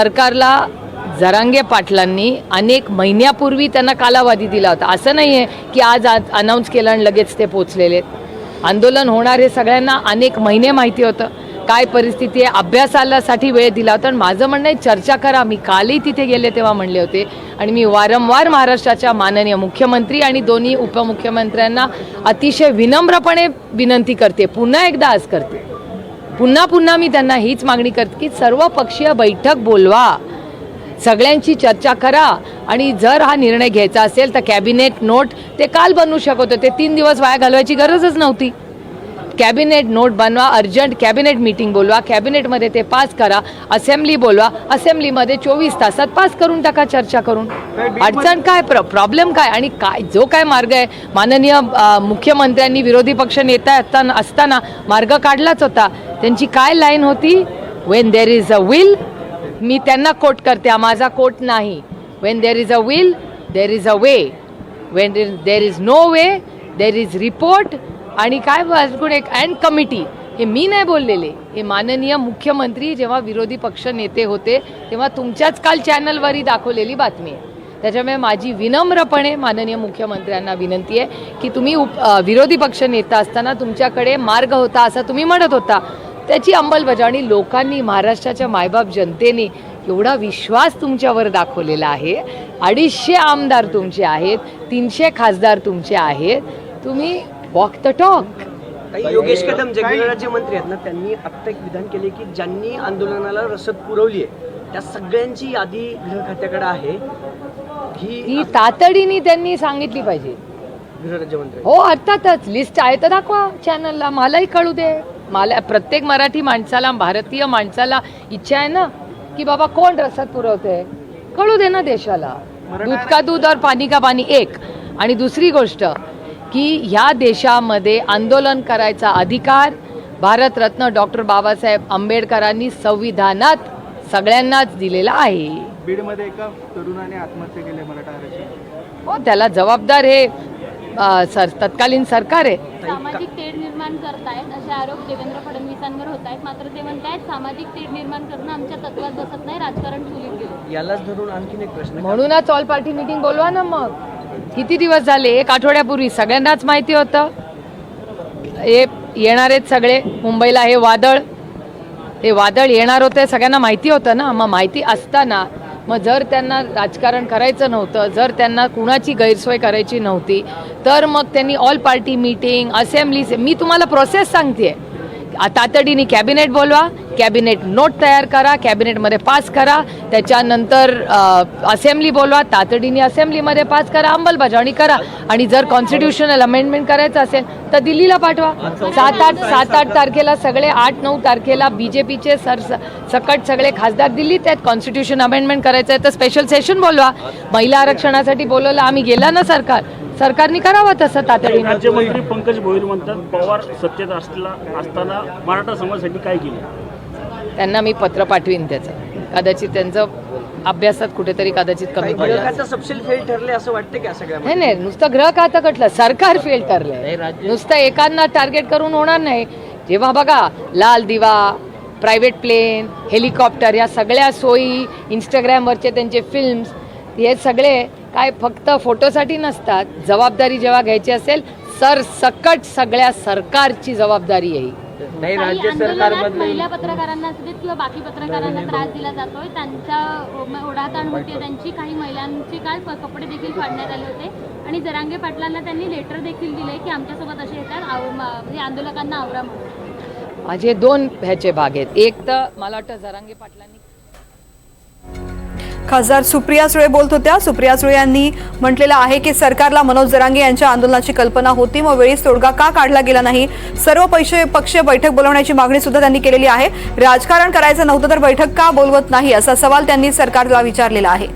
सरकारला जरांगे पाटलांनी अनेक महिन्यापूर्वी त्यांना कालावधी दिला होता. असं नाही आहे की आज आज अनाऊन्स केलं आणि लगेच ते पोचलेले आहेत. आंदोलन होणार हे सगळ्यांना अनेक महिने माहिती होतं. काय परिस्थिती आहे? अभ्यासालासाठी वेळ दिला होता. आणि माझं म्हणणं आहे चर्चा करा. मी कालही तिथे गेले तेव्हा म्हणले होते. आणि मी वारंवार महाराष्ट्राच्या माननीय मुख्यमंत्री आणि दोन्ही उपमुख्यमंत्र्यांना अतिशय विनम्रपणे विनंती करते. पुन्हा एकदा आज करते. पुन्हा पुन्हा मी त्यांना हीच मागणी करते की सर्व पक्षीय बैठक बोलवा. सगळ्यांची चर्चा करा. आणि जर हा निर्णय घ्यायचा असेल तर कॅबिनेट नोट ते काल बनवू शकत होते. तीन दिवस वाया घालवायची गरजच नव्हती. कॅबिनेट नोट बनवा अर्जंट कॅबिनेट मीटिंग बोलवा कॅबिनेटमध्ये ते पास करा असेंब्ली बोलवा असेंब्लीमध्ये चोवीस तासात पास करून टाका चर्चा करून. अडचण काय? प्र प्रॉब्लेम काय? आणि काय? जो काय मार्ग आहे? माननीय मुख्यमंत्र्यांनी विरोधी पक्ष नेता असताना असताना मार्ग काढलाच होता. त्यांची काय लाईन होती? When there is a will मी त्यांना कोट करते माझा कोट नाही. When there is a will there is a way when there is no way there is report आणि काय अजून एक अँड कमिटी हे मी नाही बोललेले. हे माननीय मुख्यमंत्री जेव्हा विरोधी पक्ष नेते होते तेव्हा तुमच्याच काल चॅनलवरही दाखवलेली बातमी आहे. त्याच्यामुळे माझी विनम्रपणे माननीय मुख्यमंत्र्यांना विनंती आहे की तुम्ही उप विरोधी पक्ष नेता असताना तुमच्याकडे मार्ग होता असं तुम्ही म्हणत होता. त्याची अंमलबजावणी लोकांनी महाराष्ट्राच्या मायबाप जनतेने एवढा विश्वास तुमच्यावर दाखवलेला आहे. अडीचशे आमदार तुमचे आहेत तीनशे खासदार तुमचे आहेत. तुम्ही वॉक द टॉक काही योगेश कदम जे गृहराज्यमंत्री आहेत ना त्यांनी आत्ता एक विधान केले की ज्यांनी आंदोलनाला रसद पुरवली आहे त्या सगळ्यांची यादी गृह खात्याकडे आहे. ही ही तातडीने त्यांनी सांगितली पाहिजे. गृहराज्यमंत्री हो अर्थातच. लिस्ट आहे तर दाखवा चॅनलला मलाही कळू दे. मला प्रत्येक मराठी माणसाला भारतीय माणसाला इच्छा आहे ना की बाबा कोण रसद पुरवते कळू दे ना देशाला. दूध का दूध और पाणी का पाणी एक. आणि दुसरी गोष्ट की ह्या देशामध्ये आंदोलन करायचा अधिकार भारतरत्न डॉक्टर बाबासाहेब आंबेडकरांनी संविधानात सगळ्यांनाच दिलेला आहे. बीडमध्ये एका तरुणाने आत्महत्या केली मराठा आरक्षण. हो त्याला जबाबदार हे अ, सर तत्कालीन सरकार आहे. निर्माण करतायत असे आरोप देवेंद्र फडणवीसांवर होत आहेत मात्र ते म्हणतायत सामाजिक तेढ निर्माण करणं आमच्या तत्वात बसत नाही राजकारण चुलीत गेलं यालाच धरून आणखीन एक प्रश्न म्हणूनच ऑल पार्टी मीटिंग बोलवा ना मग. किती दिवस झाले? एक आठवड्यापूर्वी. सगळ्यांनाच माहिती होतं. हे येणार आहेत सगळे. मुंबईला हे वादळ. हे वादळ येणार होते सगळ्यांना माहिती होतं ना. मग माहिती असताना मग जर त्यांना राजकारण करायचं नव्हतं जर त्यांना कुणाची गैरसोय करायची नव्हती तर मग त्यांनी ऑल पार्टी मीटिंग असेंब्ली मी तुम्हाला प्रोसेस सांगते तातडीने कॅबिनेट बोलवा कॅबिनेट नोट तयार करा कॅबिनेटमध्ये पास करा त्याच्यानंतर असेंब्ली बोलवा तातडीने असेंब्लीमध्ये पास करा अंमलबजावणी करा. आणि जर कॉन्स्टिट्युशनल अमेंडमेंट करायचं असेल तर दिल्लीला पाठवा. सात आठ सात आठ तारखेला सगळे आठ नऊ तारखेला बी जे पीचे सर सकट सगळे खासदार दिल्लीत आहेत. कॉन्स्टिट्यूशन अमेंडमेंट करायचं आहे तर स्पेशल सेशन बोलवा. महिला आरक्षणासाठी बोलवलं आम्ही गेला ना सरकार. सरकारने करावं तसं तातडीने. राज्यमंत्री पंकज भोईर म्हणतात पवार सत्तेत असला असताना मराठा समाजासाठी काय केले? त्यांना मी पत्र पाठवीन त्याचं. कदाचित त्यांचं अभ्यासात कुठेतरी कदाचित कमी पडलं फेल ठरले असं वाटतं का सगळ्या नाही नाही नुसतं ग्रह खातं कटलं? सरकार फेल ठरलंय. नुसतं एकांना टार्गेट करून होणार नाही. जेव्हा बघा लाल दिवा प्रायव्हेट प्लेन हेलिकॉप्टर या सगळ्या सोयी इंस्टाग्रामवरचे त्यांचे फिल्म्स हे सगळे काय फक्त फोटोसाठी नसतात. जबाबदारी जेव्हा घ्यायची असेल सर सकट सगळ्या सरकारची जबाबदारी आहे. नाही राज्य सरकार महिला पत्रकारांना असू देत किंवा बाकी पत्रकारांना त्रास दिला जातोय. त्यांच्या ओढ- ओढाताण होते त्यांची काही महिलांचे काल कपडे देखील फाडण्यात आले होते. आणि जरांगे पाटलांना त्यांनी लेटर देखील दिले की आमच्यासोबत असे येतात. म्हणजे आंदोलकांना आवरा म्हणून. माझे दोन ह्याचे भाग आहेत. एक तर मला वाटतं जरांगे पाटलांनी खासदार सुप्रिया सुळे बोलत होत्या. सुप्रिया सुळे यांनी म्हटलेलं आहे की सरकारला मनोज जरांगे यांच्या आंदोलनाची कल्पना होती. मग वेळीच तोडगा का काढला गेला नाही? सर्व पैसे पक्ष बैठक बोलवण्याची मागणी सुद्धा त्यांनी केलेली आहे. राजकारण करायचं नव्हतं तर बैठक का बोलवत नाही? असा सवाल त्यांनी सरकारला विचारलेला आहे.